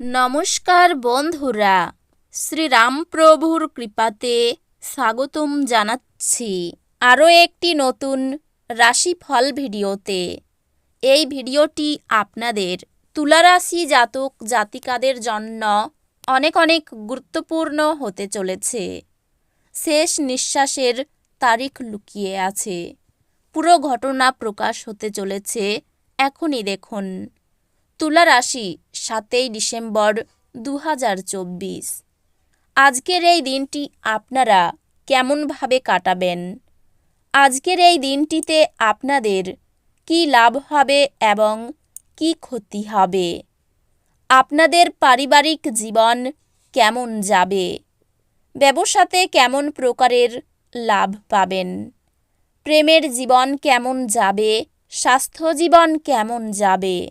নমস্কার বন্ধুরা, শ্রীরামপ্রভুর কৃপাতে স্বাগতম জানাচ্ছি আরও একটি নতুন রাশিফল ভিডিওতে। এই ভিডিওটি আপনাদের তুলারাশি জাতক জাতিকাদের জন্য অনেক অনেক গুরুত্বপূর্ণ হতে চলেছে। শেষ নিঃশ্বাসের তারিখ লুকিয়ে আছে। পুরো ঘটনা প্রকাশ হতে চলেছে এখনই দেখুন। তুলা রাশি, সাতই ডিসেম্বর দু হাজার চব্বিশ। আজকের এই দিনটি আপনারা কেমনভাবে কাটাবেন? আজকের এই দিনটিতে আপনাদের কি লাভ হবে এবং কি ক্ষতি হবে? আপনাদের পারিবারিক জীবন কেমন যাবে? ব্যবসাতে কেমন প্রকারের লাভ পাবেন? প্রেমের জীবন কেমন যাবে? স্বাস্থ্য জীবন কেমন যাবে?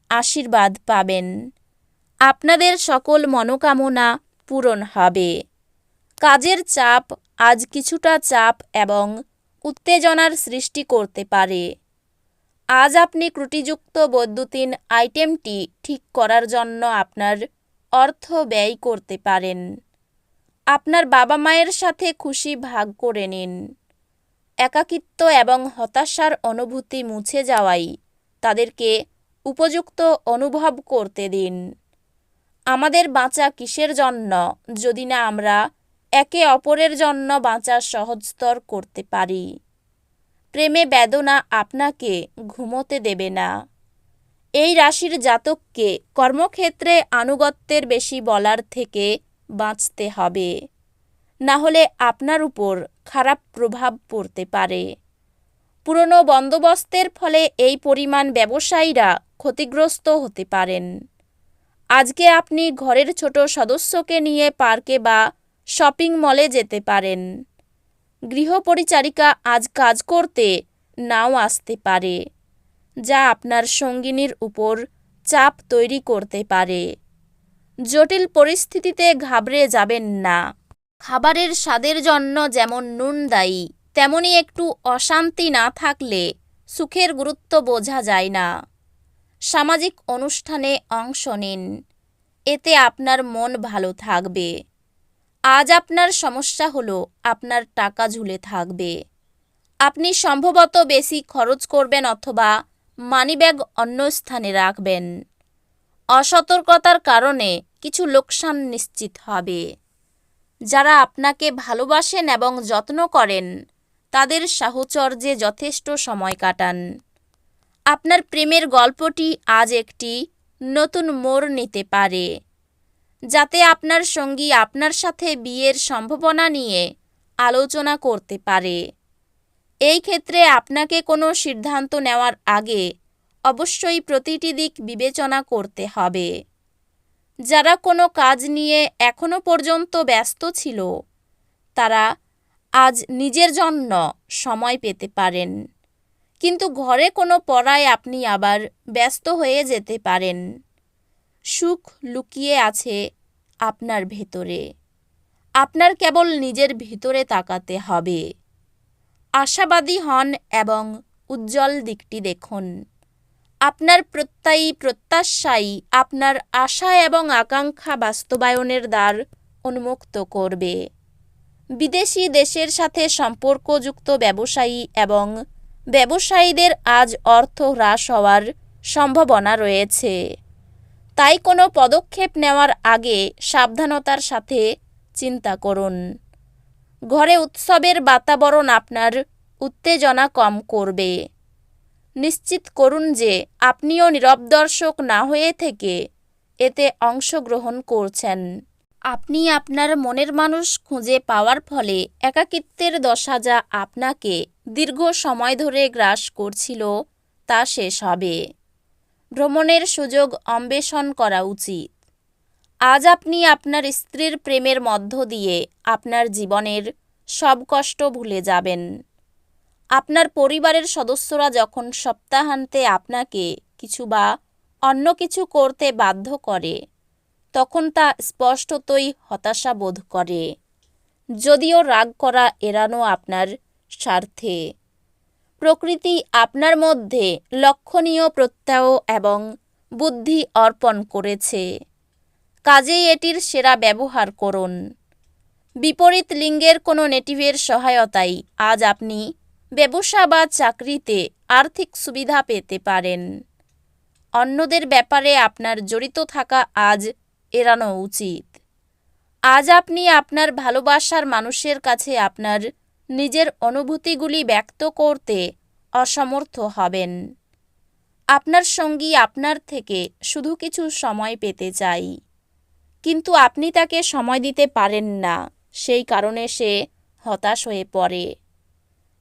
আশীর্বাদ পাবেন। আপনাদের সকল মনোকামনা পূরণ হবে। কাজের চাপ আজ কিছুটা চাপ এবং উত্তেজনার সৃষ্টি করতে পারে। আজ আপনি ত্রুটিযুক্ত বৈদ্যুতিন আইটেমটি ঠিক করার জন্য আপনার অর্থ ব্যয় করতে পারেন। আপনার বাবা মায়ের সাথে খুশি ভাগ করে নিন। একাকিত্ব এবং হতাশার অনুভূতি মুছে যাওয়াই তাদেরকে উপযুক্ত অনুভব করতে দিন। আমাদের বাঁচা কিসের জন্য যদি না আমরা একে অপরের জন্য বাঁচা সহজতর করতে পারি? প্রেমে বেদনা আপনাকে ঘুমোতে দেবে না। এই রাশির জাতককে কর্মক্ষেত্রে আনুগত্যের বেশি বলার থেকে বাঁচতে হবে। না হলে আপনার উপর খারাপ প্রভাব পড়তে পারে। পুরনো বন্দোবস্তের ফলে এই পরিমাণ ব্যবসায়ীরা ক্ষতিগ্রস্ত হতে পারেন। আজকে আপনি ঘরের ছোট সদস্যকে নিয়ে পার্কে বা শপিং মলে যেতে পারেন। গৃহপরিচারিকা আজ কাজ করতে নাও আসতে পারে, যা আপনার সঙ্গিনীর উপর চাপ তৈরি করতে পারে। জটিল পরিস্থিতিতে ঘাবড়ে যাবেন না। খাবারের স্বাদের জন্য যেমন নুন দায়ী তেমনি একটু অশান্তি না থাকলে সুখের গুরুত্ব বোঝা যায় না। সামাজিক অনুষ্ঠানে অংশ নিন। এতে আপনার মন ভালো থাকবে। আজ আপনার সমস্যা হলো আপনার টাকা ঝুলে থাকবে। আপনি সম্ভবত বেশি খরচ করবেন অথবা মানিব্যাগ অন্য স্থানে রাখবেন। অসতর্কতার কারণে কিছু লোকসান নিশ্চিত হবে। যারা আপনাকে ভালোবাসেন এবং যত্ন করেন তাদের সাহচর্যে যথেষ্ট সময় কাটান। আপনার প্রেমের গল্পটি আজ একটি নতুন মোড় নিতে পারে, যাতে আপনার সঙ্গী আপনার সাথে বিয়ের সম্ভাবনা নিয়ে আলোচনা করতে পারে। এই ক্ষেত্রে আপনাকে কোনো সিদ্ধান্ত নেওয়ার আগে অবশ্যই প্রতিটি দিক বিবেচনা করতে হবে। যারা কোনো কাজ নিয়ে এখনও পর্যন্ত ব্যস্ত ছিল, তারা আজ নিজের জন্য সময় পেতে পারেন। কিন্তু ঘরে কোনো পড়ায় আপনি আবার ব্যস্ত হয়ে যেতে পারেন। সুখ লুকিয়ে আছে আপনার ভেতরে। আপনার কেবল নিজের ভিতরে তাকাতে হবে। আশাবাদী হন এবং উজ্জ্বল দিকটি দেখুন। আপনার প্রত্যয়ী প্রত্যাশাই আপনার আশা এবং আকাঙ্ক্ষা বাস্তবায়নের দ্বার উন্মুক্ত করবে। বিদেশি দেশের সাথে সম্পর্কযুক্ত ব্যবসায়ী এবং ব্যবসায়ীদের আজ অর্থ হ্রাস হওয়ার সম্ভাবনা রয়েছে। তাই কোনো পদক্ষেপ নেওয়ার আগে সাবধানতার সাথে চিন্তা করুন। ঘরে উৎসবের বাতাবরণ আপনার উত্তেজনা কম করবে। নিশ্চিত করুন যে আপনিও নীরব দর্শক না হয়ে থেকে এতে অংশগ্রহণ করছেন। আপনি আপনার মনের মানুষ খুঁজে পাওয়ার ফলে একাকিত্বের দশা যা আপনাকে দীর্ঘ সময় ধরে গ্রাস করছিল, তা শেষ হবে। ভ্রমণের সুযোগ অন্বেষণ করা উচিত। আজ আপনি আপনার স্ত্রীর প্রেমের মধ্য দিয়ে আপনার জীবনের সব কষ্ট ভুলে যাবেন। আপনার পরিবারের সদস্যরা যখন সপ্তাহান্তে আপনাকে কিছু বা অন্য কিছু করতে বাধ্য করে তখন তা স্পষ্টতই হতাশা বোধ করে। যদিও রাগ করা এড়ানো আপনার স্বার্থে। প্রকৃতি আপনার মধ্যে লক্ষণীয় প্রত্যয় এবং বুদ্ধি অর্পণ করেছে। কাজেই এটির সেরা ব্যবহার করুন। বিপরীত লিঙ্গের কোনো নেটিভের সহায়তায় আজ আপনি ব্যবসা বা চাকরিতে আর্থিক সুবিধা পেতে পারেন। অন্যদের ব্যাপারে আপনার জড়িত থাকা আজ এড়ানো উচিত। আজ আপনি আপনার ভালোবাসার মানুষের কাছে আপনার নিজের অনুভূতিগুলি ব্যক্ত করতে অসমর্থ হবেন। আপনার সঙ্গী আপনার থেকে শুধু কিছু সময় পেতে চাই। কিন্তু আপনি তাকে সময় দিতে পারেন না, সেই কারণে সে হতাশ হয়ে পড়ে।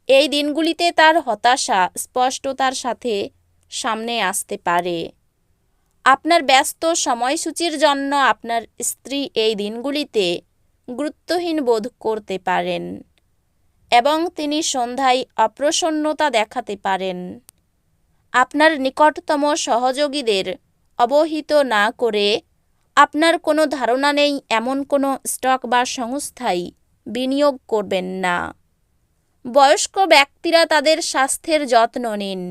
এই দিনগুলিতে তার হতাশা স্পষ্টতার সাথে সামনে আসতে পারে। আপনার ব্যস্ত সময়সূচির জন্য আপনার স্ত্রী এই দিনগুলিতে গুরুত্বহীন বোধ করতে পারেন এবং তিনি সন্ধ্যায় অপ্রসন্নতা দেখাতে পারেন। আপনার নিকটতম সহযোগীদের অবহিত না করে আপনার কোনো ধারণা নেই, এমন কোনো স্টক বা সংস্থায় বিনিয়োগ করবেন না। বয়স্ক ব্যক্তিরা তাদের স্বাস্থ্যের যত্ন নিন।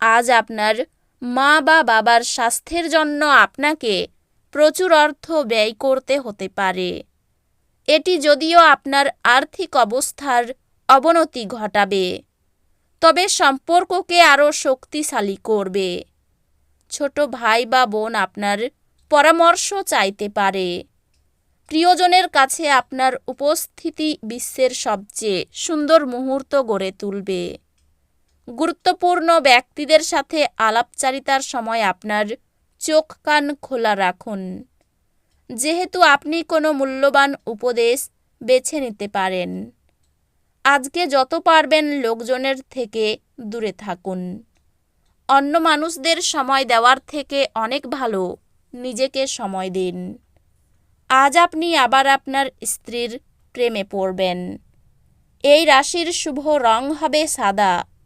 আজ আপনার মা বা বাবার স্বাস্থ্যের জন্য আপনাকে প্রচুর অর্থ ব্যয় করতে হতে পারে। এটি যদিও আপনার আর্থিক অবস্থার অবনতি ঘটাবে, তবে সম্পর্ককে আরও শক্তিশালী করবে। ছোট ভাই বা বোন আপনার পরামর্শ চাইতে পারে। প্রিয়জনের কাছে আপনার উপস্থিতি বিশ্বের সবচেয়ে সুন্দর মুহূর্ত গড়ে তুলবে। গুরুত্বপূর্ণ ব্যক্তিদের সাথে আলাপচারিতার সময় আপনার চোখ কান খোলা রাখুন। যেহেতু আপনি কোনো মূল্যবান উপদেশ বেছে নিতে পারেন, আজকে যত পারবেন লোকজনের থেকে দূরে থাকুন। অন্য মানুষদের সময় দেওয়ার থেকে অনেক ভালো, নিজেকে সময় দিন। আজ আপনি আবার আপনার স্ত্রীর প্রেমে পড়বেন। এই রাশির শুভ রং হবে সাদা।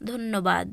ধন্যবাদ।